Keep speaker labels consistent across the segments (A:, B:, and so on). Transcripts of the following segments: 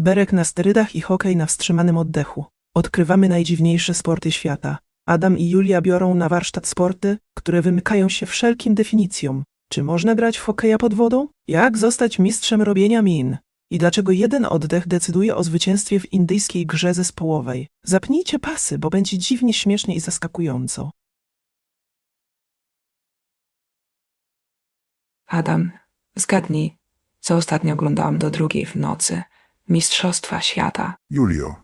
A: Berek na sterydach i hokej na wstrzymanym oddechu. Odkrywamy najdziwniejsze sporty świata. Adam i Julia biorą na warsztat sporty, które wymykają się wszelkim definicjom. Czy można grać w hokeja pod wodą? Jak zostać mistrzem robienia min? I dlaczego jeden oddech decyduje o zwycięstwie w indyjskiej grze zespołowej? Zapnijcie pasy, bo będzie dziwnie śmiesznie i zaskakująco.
B: Adam, zgadnij, co ostatnio oglądałam do drugiej w nocy. Mistrzostwa świata.
C: Julio,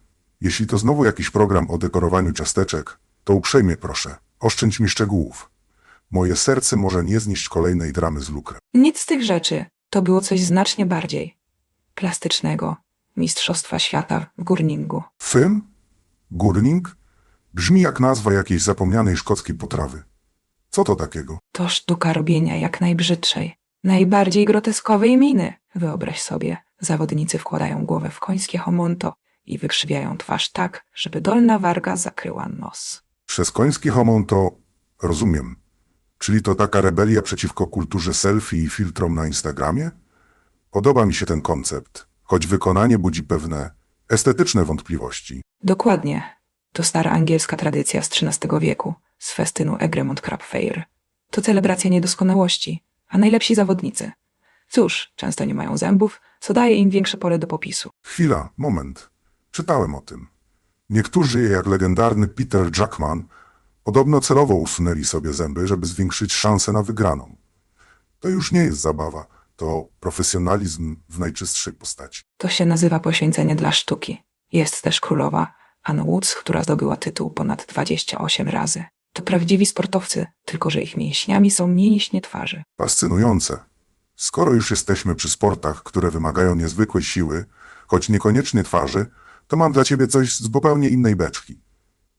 C: jeśli to znowu jakiś program o dekorowaniu ciasteczek, to uprzejmie proszę, oszczędź mi szczegółów. Moje serce może nie znieść kolejnej dramy z lukrem.
B: Nic z tych rzeczy. To było coś znacznie bardziej plastycznego. Mistrzostwa świata w górningu.
C: Fym? Górning? Brzmi jak nazwa jakiejś zapomnianej szkockiej potrawy. Co to takiego?
B: To sztuka robienia jak najbrzydszej, najbardziej groteskowej miny. Wyobraź sobie, zawodnicy wkładają głowę w końskie homonto i wykrzywiają twarz tak, żeby dolna warga zakryła nos.
C: Przez koński homon to rozumiem. Czyli to taka rebelia przeciwko kulturze selfie i filtrom na Instagramie? Podoba mi się ten koncept, choć wykonanie budzi pewne estetyczne wątpliwości.
B: Dokładnie. To stara angielska tradycja z XIII wieku, z festynu Egremont Crab Fair. To celebracja niedoskonałości, a najlepsi zawodnicy. Cóż, często nie mają zębów, co daje im większe pole do popisu.
C: Chwila, moment. Czytałem o tym. Niektórzy, jak legendarny Peter Jackman, podobno celowo usunęli sobie zęby, żeby zwiększyć szanse na wygraną. To już nie jest zabawa, to profesjonalizm w najczystszej postaci.
B: To się nazywa poświęcenie dla sztuki. Jest też królowa Anne Woods, która zdobyła tytuł ponad 28 razy. To prawdziwi sportowcy, tylko że ich mięśniami są mięśnie twarzy.
C: Fascynujące. Skoro już jesteśmy przy sportach, które wymagają niezwykłej siły, choć niekoniecznie twarzy, to mam dla ciebie coś z zupełnie innej beczki.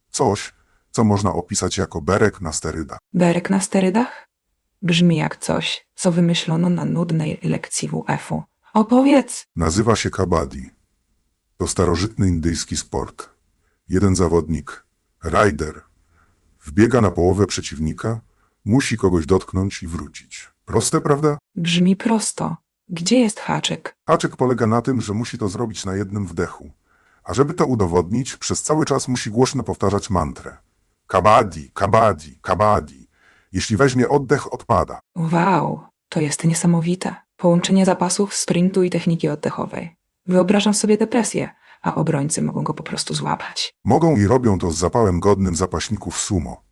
C: Coś, co można opisać jako berek na sterydach.
B: Berek na sterydach? Brzmi jak coś, co wymyślono na nudnej lekcji WF-u. Opowiedz!
C: Nazywa się kabaddi. To starożytny indyjski sport. Jeden zawodnik, rider, wbiega na połowę przeciwnika, musi kogoś dotknąć i wrócić. Proste, prawda?
B: Brzmi prosto. Gdzie jest haczyk?
C: Haczyk polega na tym, że musi to zrobić na jednym wdechu. A żeby to udowodnić, przez cały czas musi głośno powtarzać mantrę. Kabaddi, kabaddi, kabaddi. Jeśli weźmie oddech, odpada.
B: Wow, to jest niesamowite. Połączenie zapasów, sprintu i techniki oddechowej. Wyobrażam sobie depresję, a obrońcy mogą go po prostu złapać.
C: Mogą i robią to z zapałem godnym zapaśników sumo.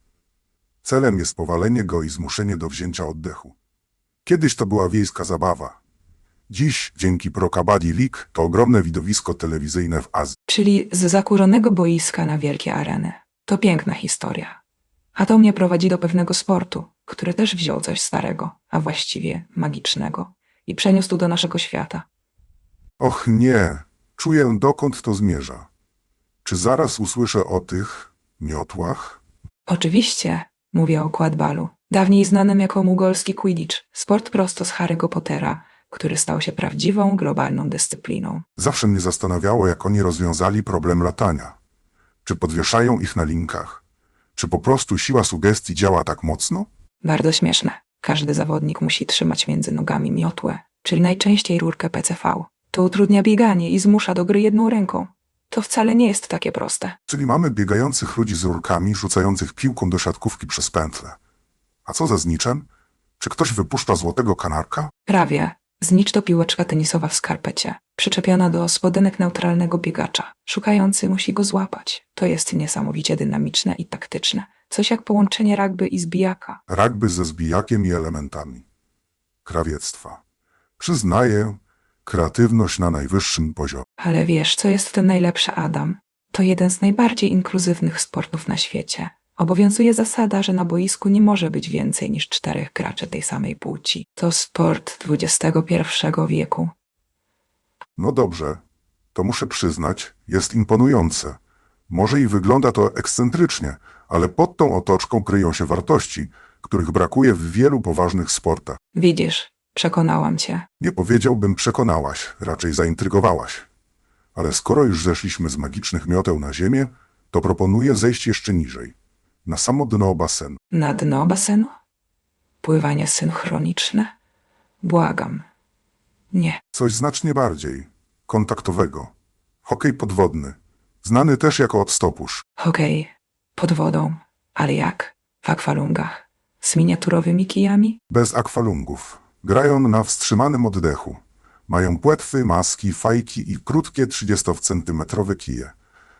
C: Celem jest powalenie go i zmuszenie do wzięcia oddechu. Kiedyś to była wiejska zabawa. Dziś, dzięki Pro Kabaddi League, to ogromne widowisko telewizyjne w Azji.
B: Czyli z zakurzonego boiska na wielkie areny. To piękna historia. A to mnie prowadzi do pewnego sportu, który też wziął coś starego, a właściwie magicznego i przeniósł do naszego świata.
C: Och nie, czuję dokąd to zmierza. Czy zaraz usłyszę o tych miotłach?
B: Oczywiście, mówię o quadbalu, dawniej znanym jako mugolski quidditch, sport prosto z Harry'ego Pottera, który stał się prawdziwą globalną dyscypliną.
C: Zawsze mnie zastanawiało, jak oni rozwiązali problem latania. Czy podwieszają ich na linkach? Czy po prostu siła sugestii działa tak mocno?
B: Bardzo śmieszne. Każdy zawodnik musi trzymać między nogami miotłę, czyli najczęściej rurkę PCV. To utrudnia bieganie i zmusza do gry jedną ręką. To wcale nie jest takie proste.
C: Czyli mamy biegających ludzi z rurkami, rzucających piłką do siatkówki przez pętlę. A co ze zniczem? Czy ktoś wypuszcza złotego kanarka?
B: Prawie. Znicz to piłeczka tenisowa w skarpecie, przyczepiona do spodenek neutralnego biegacza. Szukający musi go złapać. To jest niesamowicie dynamiczne i taktyczne. Coś jak połączenie rugby i zbijaka.
C: Rugby ze zbijakiem i elementami. Krawiectwa. Przyznaję, kreatywność na najwyższym poziomie.
B: Ale wiesz, co jest w tym najlepsze, Adam? To jeden z najbardziej inkluzywnych sportów na świecie. Obowiązuje zasada, że na boisku nie może być więcej niż czterech graczy tej samej płci. To sport XXI wieku.
C: No dobrze, to muszę przyznać, jest imponujące. Może i wygląda to ekscentrycznie, ale pod tą otoczką kryją się wartości, których brakuje w wielu poważnych sportach.
B: Widzisz, przekonałam cię.
C: Nie powiedziałbym przekonałaś, raczej zaintrygowałaś. Ale skoro już zeszliśmy z magicznych mioteł na ziemię, to proponuję zejść jeszcze niżej. Na samo dno basenu.
B: Na dno basenu? Pływanie synchroniczne? Błagam. Nie.
C: Coś znacznie bardziej kontaktowego. Hokej podwodny, znany też jako odstopusz.
B: Hokej. Pod wodą. Ale jak? W akwalungach. Z miniaturowymi kijami?
C: Bez akwalungów. Grają na wstrzymanym oddechu. Mają płetwy, maski, fajki i krótkie 30-centymetrowe kije.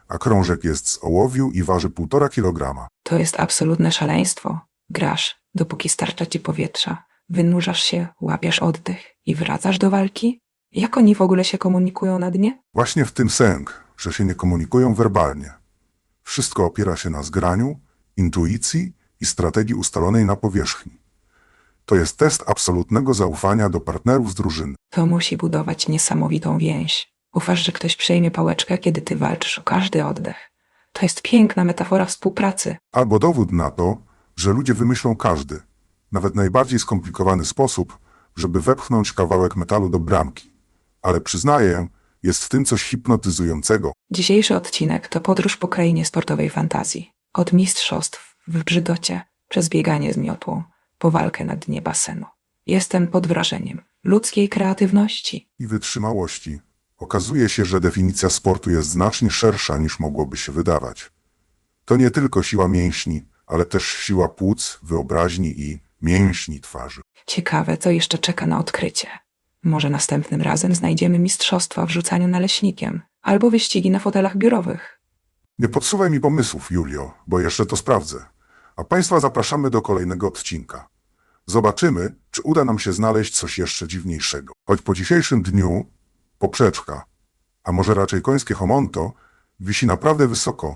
C: A krążek jest z ołowiu i waży 1,5 kg.
B: To jest absolutne szaleństwo. Grasz, dopóki starcza ci powietrza. Wynurzasz się, łapiesz oddech i wracasz do walki? Jak oni w ogóle się komunikują na dnie?
C: Właśnie w tym sęk, że się nie komunikują werbalnie. Wszystko opiera się na zgraniu, intuicji i strategii ustalonej na powierzchni. To jest test absolutnego zaufania do partnerów z drużyny.
B: To musi budować niesamowitą więź. Ufasz, że ktoś przejmie pałeczkę, kiedy ty walczysz o każdy oddech. To jest piękna metafora współpracy.
C: Albo dowód na to, że ludzie wymyślą każdy, nawet najbardziej skomplikowany sposób, żeby wepchnąć kawałek metalu do bramki. Ale przyznaję, jest w tym coś hipnotyzującego.
B: Dzisiejszy odcinek to podróż po krainie sportowej fantazji. Od mistrzostw w brzydocie, przez bieganie z miotłą, po walkę na dnie basenu. Jestem pod wrażeniem ludzkiej kreatywności.
C: i wytrzymałości. Okazuje się, że definicja sportu jest znacznie szersza niż mogłoby się wydawać. To nie tylko siła mięśni, ale też siła płuc, wyobraźni i mięśni twarzy.
B: Ciekawe, co jeszcze czeka na odkrycie. Może następnym razem znajdziemy mistrzostwa w rzucaniu naleśnikiem albo wyścigi na fotelach biurowych.
C: Nie podsuwaj mi pomysłów, Julio, bo jeszcze to sprawdzę. A Państwa zapraszamy do kolejnego odcinka. Zobaczymy, czy uda nam się znaleźć coś jeszcze dziwniejszego. Choć po dzisiejszym dniu poprzeczka, a może raczej końskie homonto, wisi naprawdę wysoko